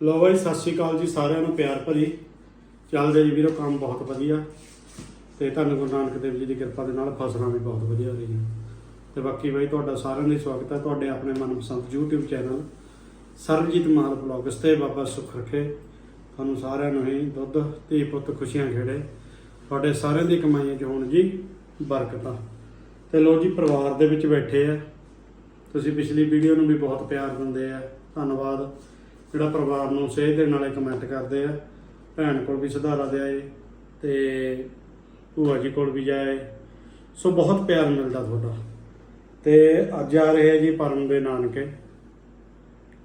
ਲੋ ਬਾਈ, ਸਤਿ ਸ਼੍ਰੀ ਅਕਾਲ ਜੀ ਸਾਰਿਆਂ ਨੂੰ, ਪਿਆਰ ਭਰੀ। ਚੱਲਦੇ ਜੀ ਵੀਰੋ, ਕੰਮ ਬਹੁਤ ਵਧੀਆ। ਤੇ ਧੰਨ ਗੁਰੂ ਨਾਨਕ ਦੇਵ ਜੀ ਦੀ ਕਿਰਪਾ ਦੇ ਨਾਲ ਫਸਲਾਂ ਵੀ ਬਹੁਤ ਵਧੀਆ ਹੋ ਰਹੀਆਂ ਤੇ ਬਾਕੀ ਬਾਈ, ਤੁਹਾਡਾ ਸਾਰਿਆਂ ਦਾ ਸਵਾਗਤ ਹੈ। ਤੁਹਾਡੇ ਆਪਣੇ ਮਨਪਸੰਦ YouTube channel Sarabjit Mahal blogs ਤੇ ਬਾਬਾ ਸੁੱਖ ਰੱਖੇ। ਤੁਹਾਨੂੰ ਸਾਰਿਆਂ ਨੂੰ ਹੀ ਦੁੱਧ, ਧੀ ਪੁੱਤ ਖੁਸ਼ੀਆਂ ਖੇੜੇ। ਤੁਹਾਡੇ ਸਾਰਿਆਂ ਦੀ ਕਮਾਈਆਂ 'ਚ ਹੋਣ ਜੀ ਬਰਕਤਾਂ। ਤੇ ਲੋ ਜੀ, ਪਰਿਵਾਰ ਦੇ ਵਿੱਚ ਬੈਠੇ ਆ। ਤੁਸੀਂ ਪਿਛਲੀ ਵੀਡੀਓ ਨੂੰ ਵੀ ਬਹੁਤ ਪਿਆਰ ਦਿੰਦੇ ਆ। ਧੰਨਵਾਦ। ਜਿਹੜਾ ਪਰਿਵਾਰ ਨੂੰ ਸੇਧ ਦੇਣ ਵਾਲੇ ਕਮੈਂਟ ਕਰਦੇ ਆ, ਭੈਣ ਕੋਲ ਵੀ ਸੁਧਾਰਾ ਦੇ ਆਏ ਤੇ ਭੂਆ ਜੀ ਕੋਲ ਵੀ ਜਾਏ। ਸੋ ਬਹੁਤ ਪਿਆਰ ਮਿਲਦਾ ਤੁਹਾਡਾ। ਤੇ ਅੱਜ ਆ ਰਹੇ ਜੀ ਪਰਮ ਦੇ ਨਾਨਕੇ।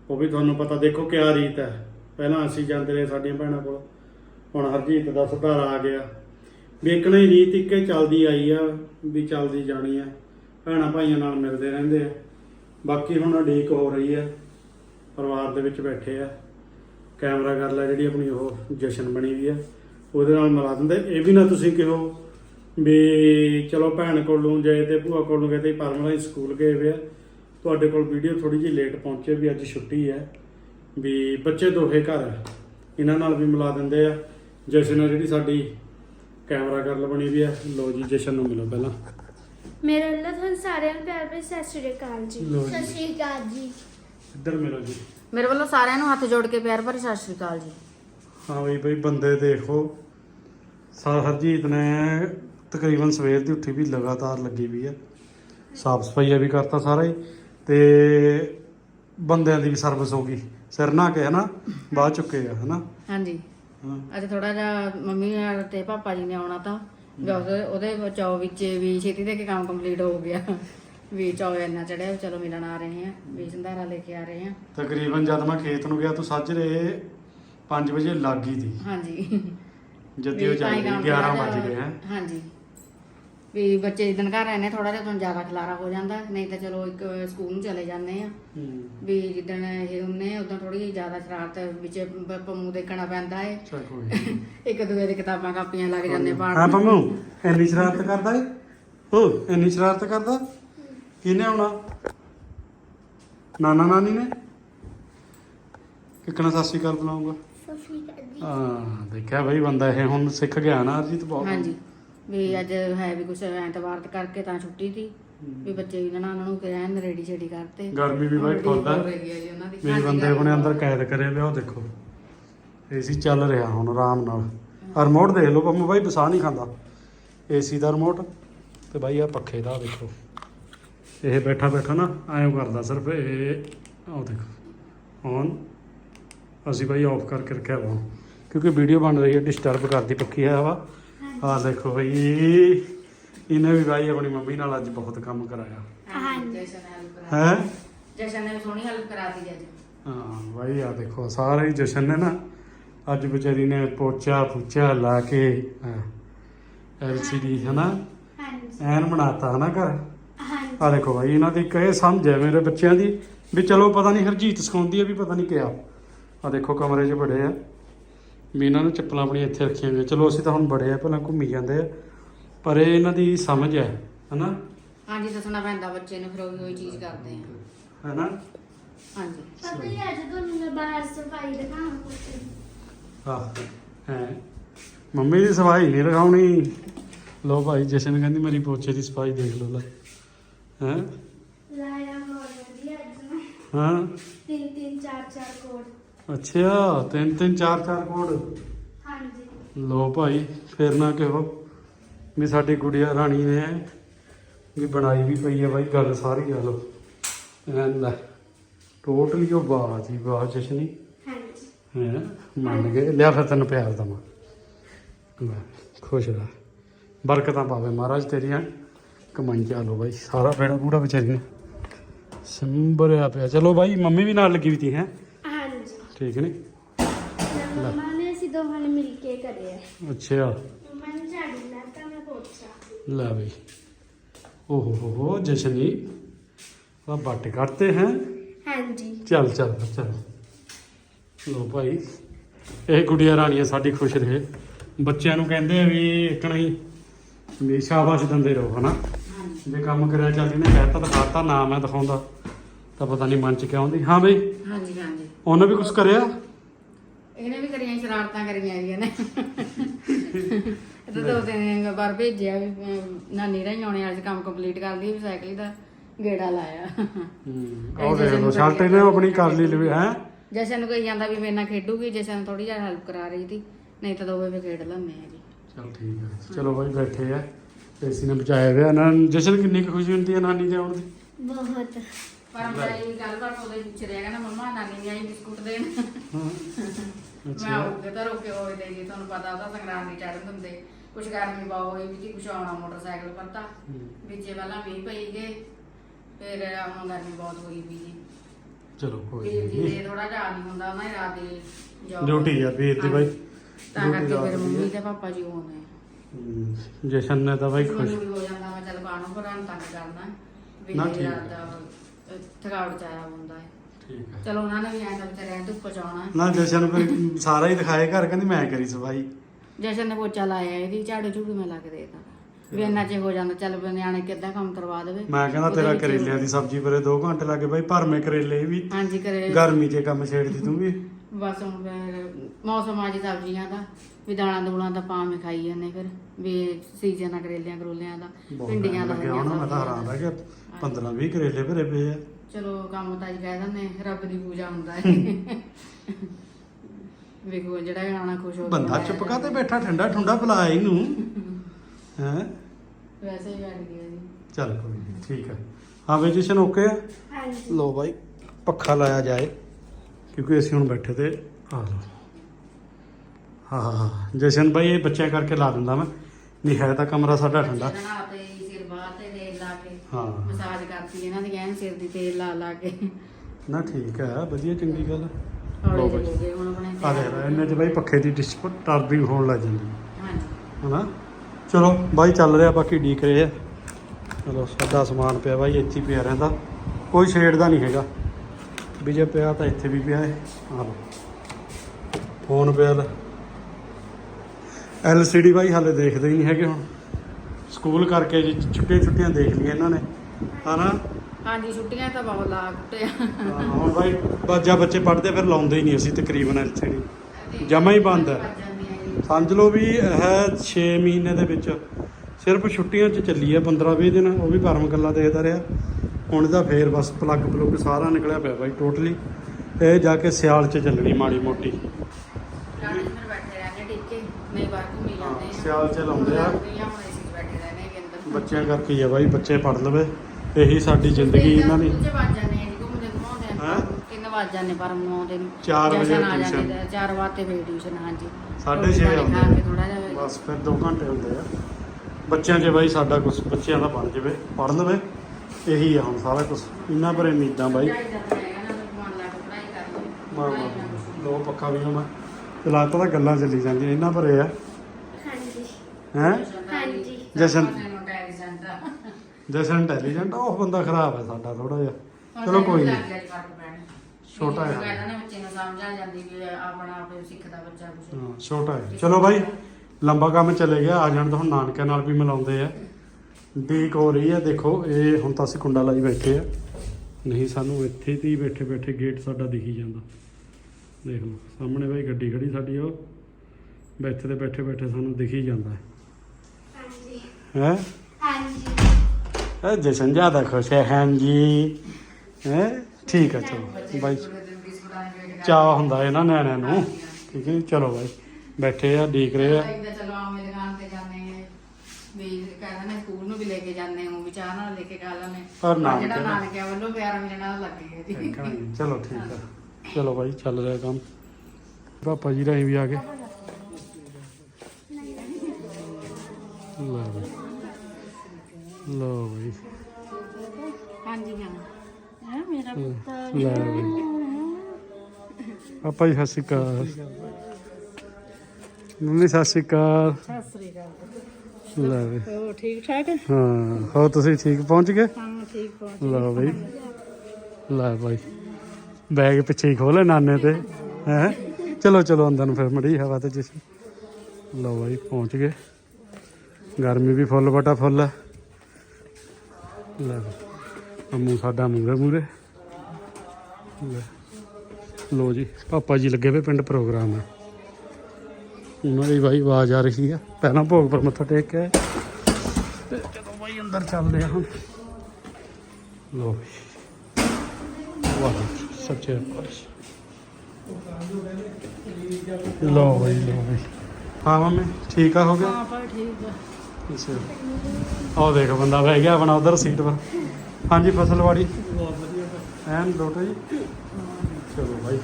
ਉਹ ਵੀ ਤੁਹਾਨੂੰ ਪਤਾ, ਦੇਖੋ ਕਿਆ ਰੀਤ ਹੈ। ਪਹਿਲਾਂ ਅਸੀਂ ਜਾਂਦੇ ਰਹੇ ਸਾਡੀਆਂ ਭੈਣਾਂ ਕੋਲ। ਹੁਣ ਹਰਜੀਤ ਦਾ ਸੁਧਾਰਾ ਆ ਗਿਆ। ਵੇਖਣਾ ਹੀ ਰੀਤ ਇੱਕੇ ਚੱਲਦੀ ਆਈ ਆ, ਵੀ ਚੱਲਦੀ ਜਾਣੀ ਆ। ਭੈਣਾਂ ਭਾਈਆਂ ਨਾਲ ਮਿਲਦੇ ਰਹਿੰਦੇ ਆ। ਬਾਕੀ ਹੁਣ ਉਡੀਕ ਹੋ ਰਹੀ ਹੈ ਪਰਿਵਾਰ ਦੇ ਵਿੱਚ ਬੈਠੇ ਆ। ਕੈਮਰਾ ਕਰ ਲੈ ਜਿਹੜੀ ਆਪਣੀ ਉਹ ਜਸ਼ਨ ਬਣੀ ਹੋਈ ਆ। ਉਹਦੇ ਨਾਲ ਮਿਲਾ ਦਿੰਦੇ। ਇਹ ਵੀ ਨਾ ਤੁਸੀਂ ਕਿਹੋ ਵੀ ਚਲੋ ਭੈਣ ਕੋਲੋਂ ਗਏ ਤੇ ਭੂਆ ਕੋਲੋਂ ਗਏ ਤੇ ਪਰਮਲਾ ਸਕੂਲ ਗਏ ਵੇ ਆ। ਤੁਹਾਡੇ ਕੋਲ ਵੀਡੀਓ ਥੋੜੀ ਜਿਹੀ ਲੇਟ ਪਹੁੰਚੇ ਵੀ ਅੱਜ ਛੁੱਟੀ ਹੈ ਵੀ ਬੱਚੇ ਦੋਹੇ ਘਰ ਇਹਨਾਂ ਨਾਲ ਵੀ ਮਿਲਾ ਦਿੰਦੇ ਆ। ਜਸ਼ਨ ਆ ਜਿਹੜੀ ਸਾਡੀ ਕੈਮਰਾ ਕਰ ਬਣੀ ਵੀ ਆ। ਲੋ ਜੀ ਜਸ਼ਨ ਨੂੰ ਮਿਲੋ ਪਹਿਲਾਂ। ਮੇਰੇ ਵੱਲੋਂ ਤੁਹਾਨੂੰ ਸਾਰਿਆਂ ਨੂੰ ਪਿਆਰ ਭਰੀ ਸਤਿ ਸ਼੍ਰੀ ਅਕਾਲ ਜੀ। ਜੀ। ਸਤਿ ਸ਼੍ਰੀ ਅਕਾਲ ਜੀ। ਇੱਧਰ ਮਿਲੋ ਜੀ। ਮੇਰੇ ਵੱਲੋਂ ਸਾਰਿਆਂ ਨੂੰ ਹੱਥ ਜੋੜ ਕੇ ਪਿਆਰ ਭਰੀ ਸਤਿ ਸ਼੍ਰੀ ਅਕਾਲ ਜੀ। ਹਾਂ ਬਈ ਬਈ ਬੰਦੇ ਦੇਖੋ। ਸਰ ਹਰਜੀਤ ਨੇ ਤਕਰੀਬਨ ਸਵੇਰ ਦੀ ਉੱਠੀ ਵੀ ਲਗਾਤਾਰ ਲੱਗੀ ਵੀ ਹੈ ਸਾਫ਼ ਸਫਾਈਆ ਵੀ ਕਰਤਾ ਸਾਰਾ ਹੀ ਤੇ ਬੰਦਿਆਂ ਦੀ ਵੀ ਸਰਵਿਸ ਹੋ ਗਈ। ਸਿਰ ਨਾ ਕੇ ਹਨਾ ਬਾਅਦ ਚੁੱਕੇ ਆ ਹਨਾ। ਹਾਂਜੀ। ਹਾਂ। ਅੱਜ ਥੋੜਾ ਜਿਹਾ ਮੰਮੀ ਨਾਲ ਤੇ ਪਾਪਾ ਜੀ ਨੇ ਆਉਣਾ ਤਾਂ ਵੀ ਉਹਦੇ ਉਹਦੇ ਵਿੱਚ ਵੀ ਛੇਤੀ ਦੇ ਕੇ ਕੰਮ ਕੰਪਲੀਟ ਹੋ ਗਿਆ। ਵੀ ਚੌ ਇੰਨਾ ਚੜਿਆ ਚਲੋ ਮਿਲਣ ਆ ਰਹੇ ਆ ਵੀ ਸੰਧਾਰਾ ਲੈ ਕੇ ਆ ਰਹੇ ਆ ਤਕਰੀਬਨ ਜਦ ਮੈਂ ਖੇਤ ਨੂੰ ਗਿਆ ਤੂੰ ਸਾਜਰੇ 5 ਵਜੇ ਲੱਗ ਗਈ ਸੀ ਹਾਂਜੀ। ਜੱਦੀ ਉਹ ਵੀ ਚੱਲ ਤਾਂ ਹੀ ਗਈ ਕੰਮ 11 ਥੋੜ੍ਹਾ ਵਜ ਜਿਹਾ- ਗਏ ਹੈ। ਹਾਂਜੀ। ਵੀ ਬੱਚੇ ਜਿੱਦਣ ਘਰ ਰਹਿੰਦੇ ਥੋੜਾ ਜਿਹਾ ਤੁਹਾਨੂੰ ਜ਼ਿਆਦਾ ਖਲਾਰਾ ਹੋ ਜਾਂਦਾ ਨਹੀਂ ਤਾਂ ਚਲੋ ਇੱਕ ਸਕੂਲ ਨੂੰ ਚਲੇ ਜਾਂਦੇ ਆ ਵੀ ਜਿੱਦਣ ਇਹ ਹੁੰਨੇ ਉਦੋਂ ਥੋੜੀ ਜ਼ਿਆਦਾ ਸ਼ਰਾਰਤ ਵਿੱਚ ਪ- ਪੰਮੂ ਦੇਖਣਾ ਪੈਂਦਾ ਏ। ਚਲ ਕੋਈ ਨੀ। ਇੱਕ ਦੂਏ ਦੀ ਕਿਤਾਬਾਂ ਕਾਪੀਆਂ ਲੱਗ ਜਾਂਦੇ ਹਾਂ ਪੰਮੂ ਇੰਨੀ ਸ਼ਰਾਰਤ ਕਰਦਾ ਏ? ਹੋ ਇੰਨੀ ਸ਼ਰਾਰਤ ਕਰਦਾ? ਕਿਹਨੇ ਆਉਣਾ? ਨਾਨਾ ਨਾਨੀ ਨੇ? ਕਿਕਣਾ ਸ਼੍ਰੀ ਅਕਾਲ ਬੁਲਾਉਂਗਾ ਹਾਂ ਦੇਖਿਆ ਬਈ ਬੰਦਾ ਇਹ ਹੁਣ ਸਿੱਖ ਗਿਆ ਨਾ ਅਰਜੀਤ ਬਹੁਤ। ਹਾਂਜੀ। ਵੀ ਅੱਜ ਹੈ ਵੀ ਕੁਛ ਐਤਵਾਰ ਤੇ ਕਰਕੇ ਤਾਂ ਛੁੱਟੀ ਸੀ। ਵੀ ਬੱਚੇ ਵੀ ਨਾ ਉਹਨਾਂ ਨੂੰ ਕਹਿਣ ਰੈਡੀ ਛੇੜੀ ਕਰਤੇ। ਗਰਮੀ ਵੀ ਬਾਈ ਉਡੀਕ ਫੁੱਲ ਹੈ ਹੋ ਰਹੀ ਹੈ ਜੀ ਉਹਨਾਂ ਦੀ। ਮੇਰੇ ਹਾਂਜੀ, ਬੰਦੇ ਆਪਣੇ ਅੰਦਰ ਕੈਦ ਕਰੇ ਪਿਆ ਉਹ ਦੇਖੋ। ਏਸੀ ਚੱਲ ਰਿਹਾ ਹੁਣ ਆਰਾਮ ਨਾਲ। ਆ ਰਿਮੋਟ ਦੇਖ ਲਓ ਪੰਮੂ ਬਾਈ ਬਸਾ ਨਹੀਂ ਖਾਂਦਾ। ਏਸੀ ਦਾ ਰਿਮੋਟ। ਤੇ ਬਾਈ ਆ ਪੱਖੇ ਦਾ ਦੇਖੋ। ਇਹ ਬੈਠਾ ਬੈਠਾ ਨਾ ਐਂ ਕਰਦਾ ਸਿਰਫ ਇਹ ਆਹ ਦੇਖੋ ਹੁਣ ਅਸੀਂ ਬਾਈ ਆਫ ਕਰਕੇ ਰੱਖਿਆ ਵਾ। ਕਿਉਂਕਿ ਵੀਡੀਓ ਬਣ ਰਹੀ ਹੈ ਡਿਸਟਰਬ ਕਰਦੀ ਪੱਕੀ ਹੈ ਹਵਾ। ਆਹ ਦੇਖੋ ਬਈ ਇਹਨੇ ਵੀ ਬਾਈ ਆਪਣੀ ਮੰਮੀ ਨਾਲ ਅੱਜ ਬਹੁਤ ਕੰਮ ਕਰਾਇਆ। ਨੇ ਹੈ? ਜਸ਼ਨ ਨੇ ਸੋਹਣੀ ਹੈਲਪ ਕਰਾਤੀ ਜੀ ਅੱਜ। ਹਾਂ ਬਾਈ ਆ ਦੇਖੋ ਸਾਰੇ ਹੀ ਜਸ਼ਨ ਨੇ ਨਾ ਅੱਜ ਵਿਚਾਰੀ ਨੇ ਪੋਚਾ ਪੁੱਚਾ ਲਾ ਕੇ ਐਲਸੀਡੀ ਹਨਾ? ਹਾਂਜੀ। ਐਨ ਬਣਾਤਾ ਹਨਾ ਘਰ? ਹਾਂਜੀ ਆ ਦੇਖੋ ਬਾਈ ਇਹਨਾਂ ਦੀ ਇੱਕ ਇਹ ਸਮਝ ਹੈ ਮੇਰੇ ਬੱਚਿਆਂ ਦੀ ਵੀ ਚਲੋ ਪਤਾ ਨਹੀਂ ਹਰਜੀਤ ਸਿਖਾਉਂਦੀ ਹੈ ਵੀ ਪਤਾ ਨਹੀਂ ਕਿਆ। ਆ ਦੇਖੋ ਕਮਰੇ 'ਚ ਬੜੇ ਆ। ਵੀ ਇਹਨਾਂ ਨੇ ਚੱਪਲਾਂ ਆਪਣੀਆਂ ਇੱਥੇ ਰੱਖੀਆਂ ਹੋਈਆਂ। ਚਲੋ ਅਸੀਂ ਤਾਂ ਹੁਣ ਬੜੇ ਆ ਪਹਿਲਾਂ ਘੁੰਮੀ ਜਾਂਦੇ ਆ। ਪਰ ਇਹ ਇਹਨਾਂ ਦੀ ਸਮਝ ਹੈ ਹਨਾ? ਹਾਂਜੀ ਦੱਸਣਾ ਪੈਂਦਾ ਬੱਚੇ ਨੂੰ ਫਿਰ ਉਹੀ ਉਹੀ ਚੀਜ਼ ਕਰਦੇ ਆ। ਹਨਾ? ਹਾਂਜੀ। ਪਤਾ ਹੀ ਅੱਜ ਤੁਹਾਨੂੰ ਮੈਂ ਬਾਹਰ ਸਫ਼ਾਈ ਦਿਖਾਉਂ ਕੁਝ ਆਹ ਹੈ। ਮੰਮੀ ਦੀ ਸਫ਼ਾਈ ਨਹੀਂ ਰਖਾਉਣੀ। ਲੋ ਭਾਈ ਜਸ਼ਨ ਕਹਿੰਦੀ ਮੇਰੀ ਪੋਚੇ ਦੀ ਸਫ਼ਾਈ ਦੇਖ ਲਓ ਲੈ। ਹੈ? ਲਾਇਆ ਹੋਰ ਵਧੀਆ ਅੱਜ ਮੈਂ। ਹਾਂ? ਤਿੰਨ ਤਿੰਨ ਚਾਰ ਚਾਰ ਕੋਡ। ਅੱਛਾ ਤਿੰਨ ਤਿੰਨ ਚਾਰ ਚਾਰ ਕੋਡ। ਹਾਂਜੀ। ਲੋ ਭਾਈ ਫਿਰ ਨਾ ਕਿਹੋ ਵੀ ਸਾਡੀ ਗੁੜੀਆ ਰਾਣੀ ਨੇ ਵੀ ਬਣਾਈ ਵੀ ਪਈ ਹੈ ਬਾਈ ਗੱਲ ਸਾਰੀ ਆ ਲੋ ਲੈ ਟੋਟਲੀ ਉਹ ਬਾਤ ਜੀ ਬਾਤ ਜਸ਼ਨੀ ਹਾਂਜੀ। ਹੈ? ਮੰਨ ਗਏ। ਲਿਆ ਫਿਰ ਤੈਨੂੰ ਪਿਆਰ ਦਵਾਂ। ਲੈ, ਖੁਸ਼ ਰਹਿ। ਬਰਕਤਾਂ ਪਾਵੇ ਮਹਾਰਾਜ ਤੇਰੀਆਂ। ਕਮਾਈ ਚਾਲੋ ਬਾਈ ਸਾਰਾ ਬੇੜਾ ਪੂੜਾ ਵਿਚਾਰੀ ਨੇ। ਸੰਭਰਿਆ ਪਿਆ। ਚਲੋ ਬਾਈ ਮੰਮੀ ਵੀ ਨਾਲ ਲੱਗੀ ਵੀ ਤੀ ਹੈ? ਹਾਂਜੀ। ਠੀਕ ਨੇ? ਮੰਮਾ ਨੇ ਅਸੀਂ ਦੋਹਾਂ ਨੇ ਮਿਲ ਕੇ ਕਰਿਆ। ਅੱਛਾ। ਮੰਮਾ ਨੇ ਝਾੜੂ ਲਾਤਾ ਮੈਂ ਪੋਚਾ। ਲੈ ਬਈ। ਓਹ ਹੋ ਹੋ ਜਸ਼ਨੀ। ਆ ਬੱਟ ਕੱਟਤੇ हैं ਹਾਂਜੀ। ਚੱਲ ਚੱਲ ਚੱਲ। ਲੋ ਭਾਈ ਇਹ ਗੁੜੀਆ ਰਾਣੀਆਂ ਸਾਡੀ ਖੁਸ਼ ਰਹੇ। ਬੱਚਿਆਂ ਨੂੰ ਕਹਿੰਦੇ ਆ ਵੀ ਇਕਣਾ ਹੀ ਵੀ ਸ਼ਾਬਾਸ਼ ਦਿੰਦੇ ਰਹੋ ਹਨਾ? ਜੇ ਕੰਮ ਕਰਿਆ ਚੱਲ ਇਹਨੇ ਕਹਿਤਾ ਦਿਖਾਤਾ ਨਾ ਮੈਂ ਦਿਖਾਉਂਦਾ ਤਾਂ ਪਤਾ ਨਹੀਂ ਮਨ ਚ ਕਿਉਂ ਆਉਂਦੀ। ਹਾਂ ਬਈ। ਹਾਂਜੀ ਹਾਂਜੀ। ਉਹਨੇ ਵੀ ਕੁਝ ਕਰਿਆ? ਇਹਨੇ ਵੀ ਕਰੀਆਂ ਸ਼ਰਾਰਤਾਂ ਕਰੀਆਂ ਇਹਦੀਆਂ ਨੇ ਇਹ ਤਾਂ ਦੋ ਦਿਨ ਬਾਰ ਭੇਜਿਆ ਵੀ ਅਮ, ਨਾਨੀ ਰਹੀ ਆਉਣੇ ਅੱਜ ਕੰਮ ਕੰਪਲੀਟ ਕਰ ਲਈ ਵੀ ਸਾਈਕਲ ਦਾ ਗੇੜਾ ਲਾਇਆ। ਉਹ ਦੇਖ ਲਓ ਸ਼ਰਟ ਇਹਨੇ ਆਪਣੀ ਕਰ ਲਈ ਲਵੇ ਹੈ? ਜਸ਼ਨ ਨੂੰ ਕਹੀ ਜਾਂਦਾ ਵੀ ਮੇਰੇ ਨਾਲ ਖੇਡੂਗੀ ਜਸ਼ਨ ਥੋੜੀ ਜਿਹਾ ਹੈਲਪ ਕਰਾ ਰਹੀ ਸੀ। ਨਹੀਂ ਤਾਂ ਦੋਵੇਂ ਵੀ ਖੇਡ ਲੈਂਦੇ ਆ ਜੀ। ਚਲ ਠੀਕ ਹੈ ਚਲੋ ਬਾਈ ਬੈਠੇ ਆ। ਏਸੀ ਨੇ ਬਚਾਇਆ ਹੋਇਆ। ਨਾ ਜਸ਼ਨ ਕਿੰਨੀ ਕੁ ਖੁਸ਼ੀ ਹੁੰਦੀ ਹੈ ਨਾਨੀ ਦੇ ਆਉਣ ਦੀ? ਬਹੁਤ। ਪਰ ਮੇਰੀ ਗੱਲ ਬਾਤ ਉਹਦੇ ਪੁੱਛ ਰਿਹਾ ਕਹਿੰਦਾ ਮੰਮਾ ਨਾਨੀ ਨਹੀਂ ਆਈ ਬਿਸਕੁਟ ਦੇਣ। ਹਾਂ। ਮੈਂ ਆਉਂਗੇ ਤਾਂ ਰੋਕੇ ਹੋਏ ਦੇ ਜੀ ਤੁਹਾਨੂੰ ਪਤਾ ਉਹਦਾ ਸੰਗਰਾਮ ਨਹੀਂ ਚੜਨ ਦਿੰਦੇ। ਕੁਛ ਗਰਮੀ ਬਹੁਤ ਹੋਈ ਵੀ ਜੀ ਕੁਛ ਆਉਣਾ ਮੋਟਰਸਾਈਕਲ ਪਰਤਾ। ਹੂੰ। ਵਿੱਚੇ ਪਹਿਲਾਂ ਮੀਂਹ ਪਈ ਗਏ ਫਿਰ ਹੁਣ ਗਰਮੀ ਬਹੁਤ ਹੋਈ ਵੀ ਜੀ। ਚਲੋ ਕੋਈ ਵੀਰ ਜੀ ਨਹੀਂ। ਦੇ ਥੋੜਾ ਜਿਹਾ ਨਹੀਂ ਹੁੰਦਾ ਉਹਨਾਂ ਦੀ ਰਾਤ ਦੀ job ਡਿਊਟੀ ਆ ਵੀਰ ਦੀ ਬਾਈ ਤਾਂ ਡਿਊਟੀ ਕਰਕੇ ਰਾਤ ਫਿਰ ਦੀ ਮੰਮੀ ਆ। ਤੇ ਪਾਪਾ ਜੀ ਜਸ਼ਨ ਨੇ ਤਾਂ ਬਾਈ ਖੁਸ਼। ਮੈਨੂੰ ਵੀ ਹੋ ਜਾਂਦਾ ਮੈਂ ਚੱਲ ਬਾਹਰੋਂ ਭਰਾਂ ਤੰਗ ਕਰਨਾ ਵੀ ਨਾ, ਠੀਕ ਰਾਤ ਹੈ। ਦਾ ਅਹ, ਥਕਾਵਟ ਆਇਆ ਹੁੰਦਾ ਹੈ। ਠੀਕ ਹੈ। ਚਲੋ ਉਹਨਾਂ ਨੇ ਵੀ ਐਂ ਤਾਂ ਵਿਚਾਰਿਆਂ ਨੂੰ ਧੁੱਪ ਆਉਣਾ ਨਾ ਜਸ਼ਨ ਫਿਰ ਸਾਰਾ ਹੀ ਦਿਖਾਏ ਘਰ ਕਹਿੰਦੀ ਮੈਂ ਕਰੀ ਸਫ਼ਾਈ। ਜਸ਼ਨ ਨੇ ਪੋਚਾ ਲਾਇਆ ਇਹਦੀ ਝਾੜੂ ਝੂੜੂ ਮੈਂ ਲਾ ਕੇ ਦੇਤਾ। ਵੀ ਇੰਨਾ ਚ ਹੋ ਜਾਂਦਾ ਚੱਲ ਵੀ ਨਿਆਣੇ ਕਿੱਦਾਂ ਕੰਮ ਕਰਵਾ ਦੇਵੇ। ਮੈਂ ਕਹਿੰਦਾ ਉਹਦੇ ਤੇਰਾ ਵਿੱਚ- ਕਰੇਲਿਆਂ ਦੀ ਸਬਜ਼ੀ ਪਰੇ 2 ਘੰਟੇ ਲੱਗੇ ਬਾਈ ਭਰਵੇਂ ਕਰੇਲੇ ਵੀ। ਹਾਂਜੀ ਕਰੇ ਗਰਮੀ 'ਚ ਕੰਮ ਛੇੜਦੀ ਤੂੰ ਵੀ। ਬਸ ਹੁਣ ਫਿਰ ਮੌਸਮ ਆ ਜੀ ਸਬਜ਼ੀਆਂ ਦਾ ਵੀ ਦਾਣਾ ਦੂਣਾ ਦਾ ਪਾਵੇਂ ਖਾਈ ਜਾਂਦੇ ਫਿਰ ਵੀ ਸੀਜ਼ਨ ਆ ਕਰੇਲਿਆਂ ਕਰੂਲਿਆਂ ਦਾ ਭਿੰਡੀਆਂ ਦਾ ਲੱਗਿਆ ਹੁਣ ਮੈਂ ਤਾਂ ਹੈਰਾਨ ਰਹਿ ਗਿਆ 15 20 ਕਰੇਲੇ ਭਰੇ ਪਏ ਆ। ਚਲੋ ਕੰਮ ਤਾਂ ਜੀ ਕਹਿ ਦਿੰਦੇ ਰੱਬ ਦੀ ਪੂਜਾ ਹੁੰਦਾ ਹੈ। ਵੇਖੋ ਜਿਹੜਾ ਆਣਾ ਖੁਸ਼ ਹੋ ਕੇ ਬੰਦਾ ਆਇਆ ਚੁੱਪ ਕਾਤੇ ਬੈਠਾ ਠੰਡਾ ਠੁੰਡਾ ਪਿਲਾ ਇਹਨੂੰ। ਹੈ? ਵੈਸੇ ਹੀ ਬੈਠ ਗਿਆ ਜੀ। ਚੱਲ ਕੋਈ ਨਹੀਂ ਠੀਕ ਹੈ। ਹਾਂ ਜਸ਼ਨ ਓਕੇ ਆ? ਹਾਂਜੀ। ਲੋ ਬਾਈ ਪੱਖਾ ਲਾਇਆ ਜਾਏ। ਕਿਉਂਕਿ ਅਸੀਂ ਹੁਣ ਬੈਠੇ ਤੇ ਆ ਲੋ ਹਾਂ ਹਾਂ ਹਾਂ ਜਸ਼ਨ ਬਾਈ ਇਹ ਬੱਚਿਆਂ ਕਰਕੇ ਲਾ ਦਿੰਦਾ ਮੈਂ। ਨਹੀਂ ਹੈ ਤਾਂ ਕਮਰਾ ਸਾਡਾ ਠੰਡਾ। ਬੱਚੇ ਨਹਾ ਤੇ ਸਿਰ ਬਾਹਰ ਤੇ ਤੇਲ ਲਾ ਕੇ ਹਾਂ। ਮਸਾਜ ਕਰਤੀ ਇਹਨਾਂ ਦੀ ਐਨ ਸਿਰ ਦੀ ਤੇਲ ਲਾ ਲਾ ਕੇ। ਨਾ ਠੀਕ ਹੈ ਵਧੀਆ ਚੰਗੀ ਗੱਲ ਲਓ ਬਾਈ। ਹੋ ਗਏ ਹੁਣ ਆਪਣੇ ਆ ਦੇਖ ਲੈ ਇੰਨੇ ਚ ਬਾਈ ਪੱਖੇ ਦੀ ਡਿਸਪ ਟਰਬਿੰਗ ਹੋਣ ਲੱਗ ਜਾਂਦੀ ਹਾਂਜੀ। ਹਨਾ? ਚਲੋ ਬਾਈ ਚੱਲ ਰਿਹਾ ਬਾਕੀ ਡੀਕ ਰਹੇ ਆ। ਚਲੋ ਸਾਡਾ ਸਮਾਨ ਪਿਆ ਬਾਈ ਇੱਥੇ ਹੀ ਪਿਆ ਰਹਿੰਦਾ। ਕੋਈ ਛੇੜਦਾ ਨਹੀਂ ਹੈਗਾ। ਵੀ ਜੇ ਪਿਆ ਤਾਂ ਇੱਥੇ ਵੀ ਪਿਆ ਹੈ। ਆ ਲਓ। ਫੋਨ ਬਿੱਲ ਐਲਸੀਡੀ ਬਾਈ ਹਾਲੇ ਦੇਖਦੇ ਹੀ ਨਹੀਂ ਹੈਗੇ ਹੁਣ। ਸਕੂਲ ਕਰਕੇ ਜੀ ਛੁੱਟੀਆਂ ਛੁੱਟੀਆਂ ਦੇਖ ਲਈਆਂ ਇਹਨਾਂ ਨੇ। ਹਨਾ? ਹਾਂਜੀ ਛੁੱਟੀਆਂ ਤਾਂ ਬਹੁਤ ਲਾ ਕੁੱਟਿਆ ਹਾਂ, ਹੁਣ ਬਾਈ ਬਾਜਾ ਬੱਚੇ ਪੜ੍ਹਦੇ ਫਿਰ ਲਾਉਂਦੇ ਹੀ ਨਹੀਂ ਅਸੀਂ ਤਕਰੀਬਨ ਐਲਸੀਡੀ ਜਮਾਂ ਹੀ ਬੰਦ ਹੈ। ਸਮਝ ਲਓ ਵੀ ਇਹ 6 ਮਹੀਨੇ ਦੇ ਵਿੱਚ ਸਿਰਫ ਛੁੱਟੀਆਂ 'ਚ ਚੱਲੀ ਹੈ 15-20 ਦਿਨ ਉਹ ਵੀ ਪਰਮ ਗੱਲਾਂ ਦੇਖਦਾ ਰਿਹਾ। ਹੁਣ ਇਹਦਾ ਫੇਰ ਬਸ ਪਲੱਗ ਪਲੁੱਗ ਸਾਰਾ ਨਿਕਲਿਆ ਪਿਆ ਬਾਈ ਟੋਟਲੀ ਇਹ ਜਾ ਕੇ ਸਿਆਲ 'ਚ ਚੱਲਣੀ ਮਾੜੀ ਮੋਟੀ। ਗਾੜੀ ਫਿਰ ਬੈਠੇ ਰਹਿੰਦੇ ਟਿੱਕੇ ਨਹੀਂ ਬਾਹਰ ਘੁੰਮੀ ਜਾਂਦੇ ਆ ਸਿਆਲ 'ਚ ਲਾਉਂਦੇ ਆ। ਬੱਚਿਆਂ ਕਰਕੇ ਹੀ ਆ ਬਾਈ ਬੱਚੇ ਪੜ ਲਵੇ। ਇਹੀ ਸਾਡੀ ਜ਼ਿੰਦਗੀ ਇਹਨਾਂ ਦੀ। ਹੈਂ? ਕਿੰਨੇ ਵੱਜ ਜਾਂਦੇ ਪਰ ਮਨਾਉਂਦੇ ਨੂੰ। ਚਾਰ ਵਜੇ। ਜਾਂਦੇ 4 ਵਜੇ ਫੇਰ ਟਿਊਸ਼ਨ ਹਾਂਜੀ। ਸਾਢੇ ਛੇ ਰੋਟੀ ਪਾਣੀ ਖਾ ਆਉਂਦੇ ਬਸ ਫਿਰ 2 ਘੰਟੇ ਹੁੰਦੇ ਆ। ਬੱਚਿਆਂ 'ਚ ਬਾਈ ਸਾਡਾ ਕੁਝ ਬੱਚਿਆਂ ਦਾ ਬਣ ਜਾਵੇ ਪੜ ਲਵੇ। ਇਹੀ ਆ ਹੁਣ ਸਾਰਾ ਕੁਝ ਇਹਨਾਂ ਪਰ ਉਮੀਦਾਂ ਬਾਈ। ਮਾਂ ਲੋ ਪੱਖਾ ਵੀ ਹੁਣ। ਚਲਾ ਤਾਂ ਗੱਲਾਂ ਚੱਲੀ ਜਾਂਦੀਆਂ ਇਹਨਾਂ ਪਰ ਇਹ ਆ। ਹਾਂਜੀ। ਹੈ? ਹਾਂਜੀ। ਜਸ਼ਨ। ਇੰਟੈਲੀਜੈਂਟ ਆ। ਜਸ਼ਨ ਇੰਟੈਲੀਜੈਂਟ ਉਹ ਬੰਦਾ ਖਰਾਬ ਹੈ ਸਾਡਾ ਥੋੜਾ ਜਿਹਾ। ਚਲੋ ਕੋਈ ਨਹੀਂ ਛੋਟਾ ਹੈ। ਕਹਿੰਦਾ ਨਾ ਬੱਚੇ ਨੂੰ ਸਮਝ ਆ ਜਾਂਦੀ ਵੀ ਆਪਣਾ ਆਪੇ ਸਿੱਖਦਾ ਬੱਚਾ ਕੁਛ। ਹਾਂ, ਛੋਟਾ ਹੈ ਚਲੋ ਬਾਈ ਲੰਬਾ ਕੰਮ ਚਲੇ ਗਿਆ। ਆ ਜਾਣ ਤਾਂ ਹੁਣ ਨਾਨਕਿਆਂ ਨਾਲ ਵੀ ਮਿਲਾਉਂਦੇ ਆ। ਡੀਕ ਹੋ ਰਹੀ ਹੈ। ਦੇਖੋ ਇਹ ਹੁਣ ਤਾਂ ਅਸੀਂ ਕੁੰਡਾ ਲਾਈ ਬੈਠੇ ਆ ਨਹੀਂ ਸਾਨੂੰ ਇੱਥੇ ਤੇ ਹੀ ਬੈਠੇ ਬੈਠੇ ਗੇਟ ਸਾਡਾ ਦਿਖੀ ਜਾਂਦਾ। ਦੇਖ ਲਓ ਸਾਹਮਣੇ ਬਾਈ ਗੱਡੀ ਖੜੀ ਸਾਡੀ ਉਹ ਬੈਠੇ ਤੇ ਬੈਠੇ ਬੈਠੇ ਸਾਨੂੰ ਦਿਖੀ ਜਾਂਦਾ। ਹੈ ਹਾਂਜੀ। ਹੈ? ਹਾਂਜੀ। ਇਹ ਜਸ਼ਨ ਜ਼ਿਆਦਾ ਖੁਸ਼ ਹੈ ਹਾਂਜੀ। ਹੈ? ਠੀਕ ਹੈ ਚਲੋ। ਬਾਈ ਚਾਹ ਹੁੰਦਾ ਹੈ ਨਾ ਨਿਆਣਿਆਂ ਨੂੰ। ਠੀਕ ਹੈ ਜੀ, ਚਲੋ ਬਾਈ। ਬੈਠੇ ਆ ਦੇਖ ਰਹੇ ਆ। ਇਦਾਂ ਚਲੋ ਆਮੇ ਦੁਕਾਨ ਤੇ ਜਾਂਦੇ ਆ ਵੀ ਕਹਿੰਦੇ ਨੇ ਸਕੂਲ ਨੂੰ ਵੀ ਲੈ ਕੇ ਜਾਂਦੇ ਹਾਂ ਵੀ ਚਾਹ ਨਾਲ ਲੈ ਕੇ ਖਾ ਲੈਂਦੇ ਪਰ ਨਾਨਕੇ ਜਿਹੜਾ ਨਾਲ। ਨਾਨਕਿਆਂ ਵੱਲੋਂ ਪਿਆਰ ਮਿਲਣਾ ਲੱਗ ਗਿਆ ਜੀ। ਠੀਕ ਆ ਜੀ, ਚਲੋ ਠੀਕ ਆ। ਚਲੋ ਬਾਈ ਚੱਲ ਰਿਹਾ ਕੰਮ। ਪਾਪਾ ਜੀ ਰਾਹੀਂ ਵੀ ਆ ਗਏ। ਲਓ ਬਾਈ। ਲਓ ਬਾਈ। ਹਾਂਜੀ ਹਾਂ। ਹੈ ਮੇਰਾ ਲੈ ਬਾਈ। ਪਾਪਾ ਜੀ ਸਤਿ ਸ਼੍ਰੀ ਅਕਾਲ। ਮੰਮੀ ਸਤਿ ਸ਼੍ਰੀ ਅਕਾਲ। ਸਤਿ ਸ੍ਰੀ ਅਕਾਲ। ਲੈ ਬਈ ਹੋ ਠੀਕ ਠਾਕ? ਹਾਂ ਹੋ ਤੁਸੀਂ ਠੀਕ ਪਹੁੰਚ ਗਏ? ਹਾਂ ਠੀਕ ਪਹੁੰਚ ਲਓ ਬਈ। ਲੈ ਬਾਈ। ਬੈਗ ਪਿੱਛੇ ਹੀ ਖੋਲੇ ਨਾਨੇ ਤੇ। ਹੈ? ਚਲੋ ਚਲੋ ਅੰਦਰ ਨੂੰ ਫਿਰ ਮੜੀ ਹਵਾ ਤੇ ਜਿਸ ਲਓ ਬਾਈ ਪਹੁੰਚ ਗਏ। ਗਰਮੀ ਵੀ ਫੁੱਲ ਬਟਾ ਫੁੱਲ। ਹੈ ਲੈ ਅੰਮੂ ਸਾਡਾ ਮੂਰੇ ਮੂਰੇ ਲੈ। ਲੋ ਜੀ ਪਾਪਾ ਜੀ ਲੱਗੇ ਵੇ ਪਿੰਡ ਪ੍ਰੋਗਰਾਮ। ਹੈ ਉਹਨਾਂ ਦੀ ਬਾਈ ਆਵਾਜ਼ ਆ ਰਹੀ ਆ। ਪਹਿਲਾਂ ਭੋਗ ਪਰ ਮੱਥਾ ਟੇਕ ਕੇ। ਤੇ ਚਲੋ ਬਾਈ ਅੰਦਰ ਚੱਲਦੇ ਆ ਹੁਣ। ਲੋ ਵਾਹ ਸੱਚੇ ਪਾਤਸ਼ਾਹ। ਲੋ ਬਾਈ ਲੋ ਬਾਈ। ਹਾਂ ਮੰਮੀ ਠੀਕ ਆ ਹੋ ਗਿਆ? ਹਾਂ ਪਰ ਠੀਕ ਆ। ਅੱਛਾ। ਆਹ ਦੇਖ ਬੰਦਾ ਬਹਿ ਗਿਆ ਆਪਣਾ ਉਧਰ ਸੀਟ ਪਰ। ਹਾਂਜੀ ਫਸਲਵਾੜੀ ਬਹੁਤ ਵਧੀਆ। ਐਨ ਡੋਟੋ ਜੀ। ਚਲੋ ਭਾਈ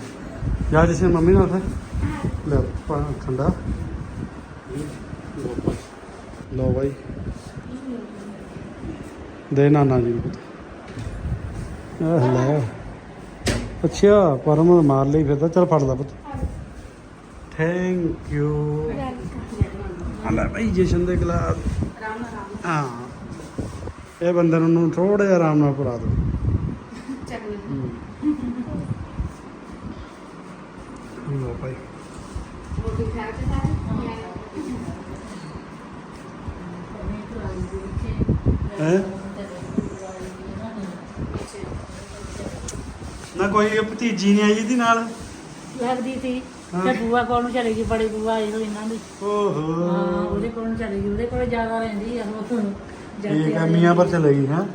ਜਾ ਜਿਸੇ ਮੰਮੀ ਨਾਲ ਫਿਰ। ਲੈ ਪਾ ਠੰਡਾ ਲੋ ਭਾਈ ਦੇ ਨਾਨਾ ਜੀ ਨੂੰ। ਪੁੱਤ ਆਹ ਲੈ। ਅੱਛਾ ਪਰਮ ਮਾਰ ਲਈ ਫਿਰ ਤਾਂ ਚਲ ਫੜ ਲੈ ਪੁੱਤ। ਥੈਂਕ ਯੂ ਹਲਾ ਭਾਈ ਜਸ਼ਨ ਦੇ ਗਲਾਸ। ਆਰਾਮ ਨਾਲ ਹਾਂ। ਇਹ ਬੰਦੇ ਨੂੰ ਥੋੜਾ ਜਿਹਾ ਆਰਾਮ ਨਾਲ ਪੁਰਾ ਦੋ ਨਾਲ ਚੱਲ ਲੋ ਭਾਈ ਉਹ ਠੀਕ ਠਾਕ ਹੈ ਸਾਰੇ ਹੈ? ਨਾ ਕੋਈ ਭਤੀਜੀ ਨਹੀਂ ਆਈ ਇਹਦੀ ਨਾਲ? ਲੱਗਦੀ ਸੀ। ਤੇ ਬੂਆ ਕੋਲ ਨੂੰ ਚਲੇ ਗਈ ਬੜੀ ਬੂਆ ਆਈ ਹੋਈ ਇਹਨਾਂ ਦੀ। ਹਾਂ ਓਹੋ ਉਹਦੇ ਕੋਲ ਨੂੰ ਚਲੇ ਗਈ ਉਹਦੇ ਕੋਲ ਜ਼ਿਆਦਾ ਰਹਿੰਦੀ ਆ ਉਹ। ਠੀਕ ਹੈ ਮੀਆਂ ਪਰ ਚਲੇ ਗਈ ਹੈ?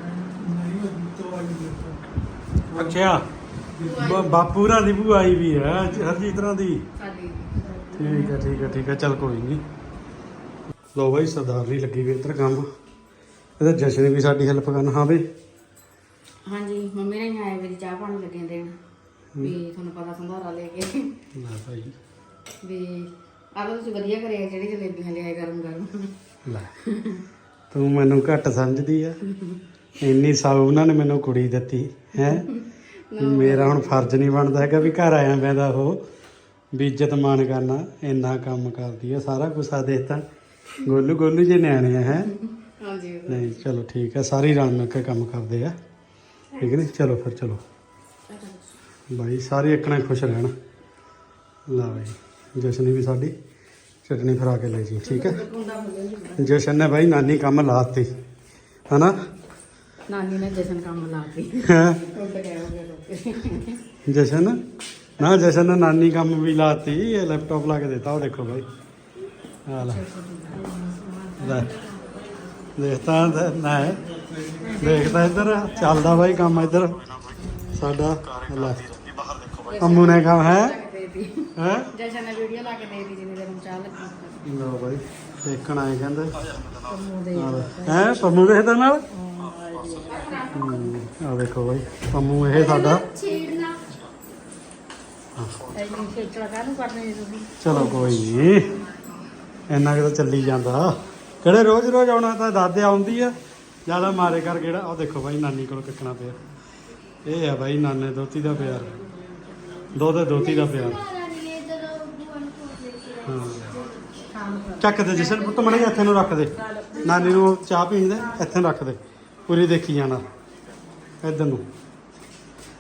ਅੱਛਾ। ਬਾਪੂ ਰਾਂ ਦੀ ਭੂਆ ਆਈ ਵੀ ਹੈ ਹਰਜੀਤ ਰਾਂ ਦੀ। ਠੀਕ ਹੈ ਠੀਕ ਹੈ ਠੀਕ ਹੈ ਚੱਲ ਕੋਈ ਨਹੀਂ ਲੋ ਭਾਈ ਸਰਦਾਰ ਨਹੀਂ ਲੱਗੀ ਵੀ ਇੱਧਰ ਕੰਮ। ਇਹਦਾ ਜਸ਼ਨ ਵੀ ਸਾਡੀ ਹੈਲਪ ਕਰਨ ਹਾਂ ਬਈ। ਹਾਂਜੀ ਮੰਮੀ ਨੇ ਆਏ ਮੇਰੀ ਚਾਹ ਪਾਣੀ ਲੱਗੇ ਦੇਣ ਵੀ ਤੁਹਾਨੂੰ ਪਤਾ ਸੰਧਾਰਾ ਲੈ ਕੇ। ਲੈ ਭਾਈ। ਵੀ ਆਹ ਲਓ ਤੁਸੀਂ ਵਧੀਆ ਕਰਿਆ ਜਿਹੜੀ ਜਲੇਬੀਆਂ ਲਿਆਏ ਗਰਮ ਗਰਮ? ਲੈ ਤੂੰ ਮੈਨੂੰ ਘੱਟ ਸਮਝਦੀ ਆ। ਇੰਨੀ ਸਾਊ ਉਹਨਾਂ ਨੇ ਮੈਨੂੰ ਕੁੜੀ ਦਿੱਤੀ ਹੈ? ਮੇਰਾ ਹੁਣ ਫਰਜ਼ ਨਹੀਂ ਬਣਦਾ ਹੈਗਾ ਵੀ ਘਰ ਆਇਆ ਮੈਂ ਦਾ ਉਹ ਵੀ ਇੱਜ਼ਤ ਮਾਣ ਕਰਨਾ। ਇੰਨਾ ਕੰਮ ਕਰਦੀ ਆ ਸਾਰਾ ਗੁੱਸਾ ਦੇਤਾ ਗੋਲੂ ਗੋਲੂ ਜੇ ਨਿਆਣੇ ਆ ਹੈ? ਹਾਂਜੀ ਨਹੀਂ ਚਲੋ ਠੀਕ ਹੈ ਸਾਰੀ ਰਲ ਮਿਲ ਕੇ ਕੰਮ ਕਰਦੇ ਆ। ਠੀਕ ਨਹੀਂ ਚਲੋ ਫਿਰ ਚਲੋ। ਬਾਈ ਸਾਰੇ ਇੱਕਣਾ ਖੁਸ਼ ਰਹਿਣ। ਲਾ ਬਾਈ ਜਸ਼ਨ ਵੀ ਸਾਡੀ ਚਟਨੀ ਫਰਾ ਕੇ ਲੈ ਜੀ ਠੀਕ ਹੈ। ਜਸ਼ਨ ਨੇ ਬਾਈ ਨਾਨੀ ਕੰਮ ਲਾਤੀ ਹਨਾ? ਨਾਨੀ ਨੇ ਜਸ਼ਨ ਕੰਮ ਲਾਤੀ। ਹੈਂ? ਹੋ ਜਸ਼ਨ? ਨਾ ਜਸ਼ਨ ਨੇ ਨਾਨੀ ਕੰਮ ਵੀ ਲਾਤੀ ਇਹ ਲੈਪਟਾਪ ਲਾ ਕੇ ਦਿੱਤਾ ਉਹ ਦੇਖੋ ਬਾਈ। ਆ ਲੈ। ਤਾਂ ਨਾ ਦੇਖਦਾ ਇੱਧਰ ਚੱਲਦਾ ਬਾਈ ਕੰਮ ਇੱਧਰ। ਸਾਡਾ ਲੈ। ਅੰਮੂ ਨੇ ਕੰਮ ਹੈ। ਹੈ? ਜਸ਼ਨ ਨੇ ਵੀਡੀਓ ਲਾ ਕੇ ਦੇਤੀ ਜਿੰਨੇ ਦਿਨ ਚਾਹ ਲੱਗੀ। ਲੋ ਬਾਈ ਦੇਖਣ ਆਏ ਕਹਿੰਦੇ। ਦੇ। ਹੈ? ਪੰਮੂ ਦੇ ਨਾਲ? ਆ ਦੇਖੋ ਬਾਈ ਪੰਮੂ ਇਹ ਸਾਡਾ। ਚਲੋ ਕੋਈ ਨਹੀਂ ਇੰਨਾ ਕਿ ਤਾਂ ਚੱਲੀ ਜਾਂਦਾ। ਕਿਹੜੇ ਰੋਜ਼ ਰੋਜ਼ ਆਉਣਾ ਤਾਂ ਦਾਦੇ ਆਉਂਦੀ ਆ। ਜ਼ਿਆਦਾ ਮਾਰੇ ਕਰ ਕਿਹੜਾ ਉਹ ਦੇਖੋ ਬਾਈ, ਨਾਨੀ ਕੋਲ ਕੱਕਣਾ ਪਿਆ। ਇਹ ਆ ਬਾਈ, ਨਾਨੇ ਦੋਤੀ ਦਾ ਪਿਆਰ। ਦੋ ਦੇ ਦੋਤੀ ਦਾ ਪਿਆਰ। ਚੱਕ ਦੇ ਜਿਸਨ ਪੁੱਤ ਮੜੇ ਇੱਥੇ ਨੂੰ ਰੱਖ ਦੇ। ਨਾਨੀ ਨੂੰ ਚਾਹ ਪੀਣ ਦੇ, ਇੱਥੇ ਨੂੰ ਰੱਖ ਦੇ। ਪੂਰੀ ਦੇਖੀ ਜਾਣਾ। ਇਧਰ ਨੂੰ।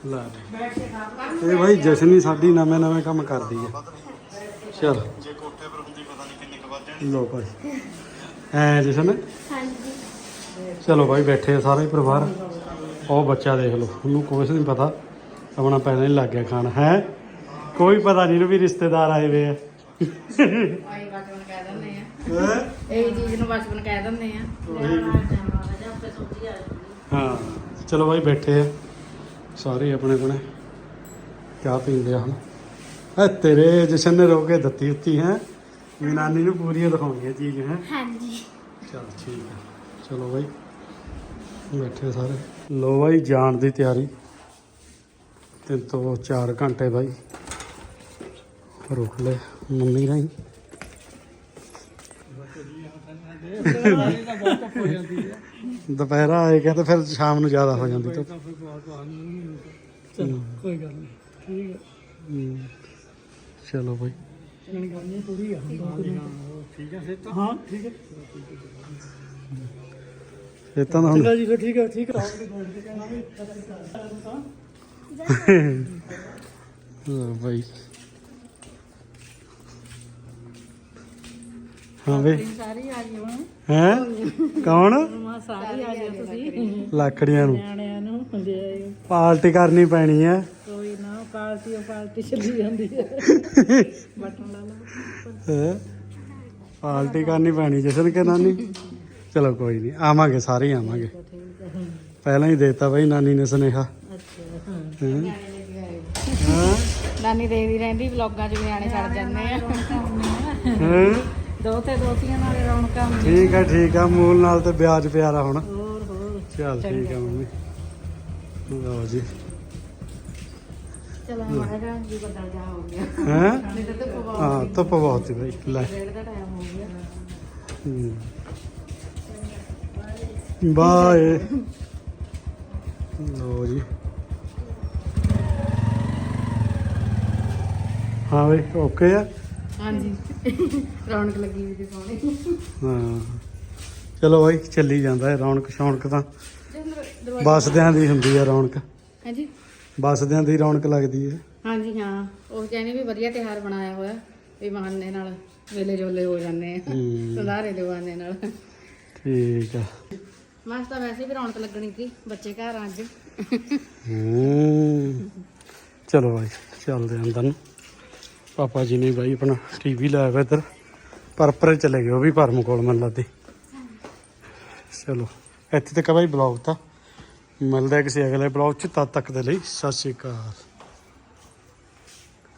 ਲੈ। ਬੈਠ ਕੇ ਖਾ ਇਹ ਸਾਡੀ ਨਵੇਂ ਨਵੇਂ ਕੰਮ ਕਰਦੀ ਆ। ਚਲ। ਜੇ ਕੋਠੇ ਪਰ ਹੁੰਦੀ ਪਤਾ ਨਹੀਂ ਕਿੰਨੇ ਕੁ ਵੱਜ ਜਾਣੀ ਲੋ ਭਾਈ। ਐ ਜਸ਼ਨ? ਹਾਂਜੀ। ਚਲੋ ਭਾਈ ਬੈਠੇ ਆ ਸਾਰੇ ਪਰਿਵਾਰ। ਉਹ ਬੱਚਾ ਦੇਖ ਲਓ ਉਹਨੂੰ ਕੁਛ ਨਹੀਂ ਪਤਾ। ਆਪਣਾ ਪਹਿਲਾਂ ਹੀ ਲੱਗ ਗਿਆ ਖਾਣ ਹੈ? ਕੋਈ ਪਤਾ ਨਹੀਂ ਨੂੰ ਵੀ ਰਿਸ਼ਤੇਦਾਰ ਆਏ ਵੇ ਆ। ਆਈ ਬਚਪਨ ਕਹਿ ਦਿੰਦੇ ਆ ਹੈਂ? ਇਹ ਚੀਜ਼ ਨੂੰ ਬਚਪਨ ਕਹਿ ਦਿੰਦੇ ਆ। ਜਾਂ ਉੱਤੇ ਸੋਚੀ ਆ ਹਾਂ ਚਲੋ ਭਾਈ ਬੈਠੇ ਆ। ਸਾਰੇ ਆਪਣੇ ਆਪਣੇ। ਚਾਹ ਪੀਂਦੇ ਆ ਹੁਣ। ਐ ਤੇਰੇ ਜਸ਼ਨ ਨੇ ਰੋ ਕੇ ਦਿੱਤੀ ਉੱਤੀ ਹੈ? ਵੀ ਨਾਨੀ ਨੂੰ ਪੂਰੀਆਂ ਦਿਖਾਉਣੀਆਂ ਚੀਜ਼ ਹੈ? ਹਾਂਜੀ। ਚਲ ਠੀਕ ਹੈ ਚਲੋ ਬਾਈ ਬੈਠੇ ਸਾਰੇ। ਲੋ ਬਾਈ ਜਾਣ ਦੀ ਤਿਆਰੀ। ਤਿੰਨ ਤੋਂ 4 ਘੰਟੇ ਬਾਈ। ਰੁਕ ਲੈ ਮੰਮੀ ਰਾਈ ਦੁਪਹਿਰਾ ਆਏਗਾ ਤਾਂ ਫਿਰ ਸ਼ਾਮ ਨੂੰ ਜ਼ਿਆਦਾ ਹੋ ਜਾਂਦੀ ਧੁੱਪ। ਚਲੋ ਕੋਈ ਗੱਲ ਨਹੀਂ। ਠੀਕ ਹੈ ਹੂੰ। ਚਲੋ ਬਾਈ। ਜਣ ਗਾਣੀ ਥੋੜੀ ਆ। ਠੀਕ ਹੈ ਫਿਰ ਤਾਂ ਹਾਂ ਠੀਕ ਹੈ ਇਹ ਤਾਂ ਹੁਣ ਚੰਗਾ ਜੀ ਫਿਰ ਠੀਕ ਹੈ ਠੀਕ ਹੈ ਲਓ ਬਾਈ। ਹਾਂ ਬਈ। ਸਾਰੀ ਆ ਗਈ ਹੁਣ। ਹੈ? ਕੌਣ? ਮਾ ਸਾਰੀ ਆ ਗਈ ਤੁਸੀਂ। ਲੱਕੜੀਆਂ ਨੂੰ। ਨਿਆਣਿਆਂ ਨੂੰ ਪਾਰਟੀ ਕਰਨੀ ਪੈਣੀ ਹੈ ਪਾਰਟੀ ਉਹ ਪਾਰਟੀ ਚੱਲੀ ਜਾਂਦੀ ਹੈ। ਬਟਨ ਲਾ ਲਓ। ਹੈਂ? ਪਾਰਟੀ ਕਰਨੀ ਪੈਣੀ ਜਸ਼ਨ ਕੇ ਨਾਨੀ? ਚਲੋ ਕੋਈ ਨਹੀਂ ਆਵਾਂਗੇ ਸਾਰੇ ਹੀ ਆਵਾਂਗੇ। ਪਹਿਲਾਂ ਹੀ ਦੇਤਾ ਬਈ ਨਾਨੀ ਨੇ ਸੁਨੇਹਾ। ਅੱਛਾ ਹੈਂ? ਨਿਆਣੇ ਲੈ ਕੇ ਆਏ ਹਾਂ? ਨਾਨੀ ਦੇਖਦੀ ਰਹਿੰਦੀ ਵਲੌਗਾਂ 'ਚ ਨਿਆਣੇ ਛੱਡ ਜਾਂਦੇ ਆ। ਹੈਂ? ਦੋ ਤੇ ਦੋਤੀਆਂ ਨਾਲ ਰੌਣਕਾਂ ਠੀਕ ਆ ਠੀਕ ਆ ਮੂਲ ਨਾਲ ਤੇ ਵਿਆਜ ਪਿਆਰਾ ਹੁਣ। ਹੋਰ ਹੋਰ। ਚੱਲ ਠੀਕ ਆ ਮੰਮੀ। ਲਓ ਜੀ। ਚਲੋ ਮਾੜਾ ਜਿਹਾ ਜੀ ਬੱਦਲ ਜਾ ਹੋ ਗਿਆ। ਹੈ? ਨਹੀਂ ਤਾਂ ਧੁੱਪ ਬਹੁਤ ਹਾਂ ਧੁੱਪ ਬਹੁਤ ਸੀ ਬਈ ਲੈ। ਡੇਢ ਦਾ ਟਾਈਮ ਹੋ ਗਿਆ। ਹਮ। ਬਾਏ। ਲਓ ਜੀ। ਹਾਂ ਬਈ ਓਕੇ ਆ? ਹਾਂਜੀ। ਰੌਣਕ ਲੱਗੀ ਹੋਈ ਸੀ ਸੋਹਣੀ। ਹਾਂ। ਚਲੋ ਬਾਈ ਚੱਲੀ ਜਾਂਦਾ ਹੈ ਰੌਣਕ ਸ਼ੌਣਕ ਤਾਂ ਦਰਵਾਜ਼ਾ ਬੱਸਦਿਆਂ ਦੀ ਹੁੰਦੀ ਆ ਰੌਣਕ। ਹਾਂਜੀ। ਬੱਸਦਿਆਂ ਦੀ ਰੌਣਕ ਲੱਗਦੀ ਹੈ। ਹਾਂਜੀ ਹਾਂ। ਉਹ ਕਹਿੰਦੇ ਵੀ ਵਧੀਆ ਤਿਹਾਰ ਬਣਾਇਆ ਹੋਇਆ ਵੀ ਬਹਾਨੇ ਨਾਲ ਵੇਲੇ ਜੋਲੇ ਹੋ ਜਾਂਦੇ ਆ। ਸੰਧਾਰੇ ਦੇ ਬਹਾਨੇ ਨਾਲ। ਠੀਕ ਆ। ਮਸਤ ਤਾਂ ਵੈਸੇ ਵੀ ਰੌਣਕ ਲੱਗਣੀ ਸੀ ਬੱਚੇ ਘਰ ਅੱਜ। ਹੂੰ। ਚਲੋ ਬਾਈ ਚੱਲਦੇ ਆਂ ਅੰਦਰ ਨੂੰ ਪਾਪਾ ਜੀ ਨੇ ਬਾਈ ਆਪਣਾ ਟੀਵੀ ਲਾਇਆ ਵਾ ਇੱਧਰ। ਪਰ ਪਰੇ ਚਲੇ ਗਏ ਉਹ ਵੀ ਪਰਮ ਕੋਲ ਮਨ ਲੱਗਦੇ ਚਲੋ ਇੱਥੇ ਤੱਕ ਬਾਈ ਬਲੌਗ ਤਾਂ। ਮਿਲਦਾ ਕਿਸੇ ਅਗਲੇ ਬਲੌਗ ਚ ਤਦ ਤੱਕ ਦੇ ਲਈ ਸਤਿ ਸ਼੍ਰੀ ਅਕਾਲ।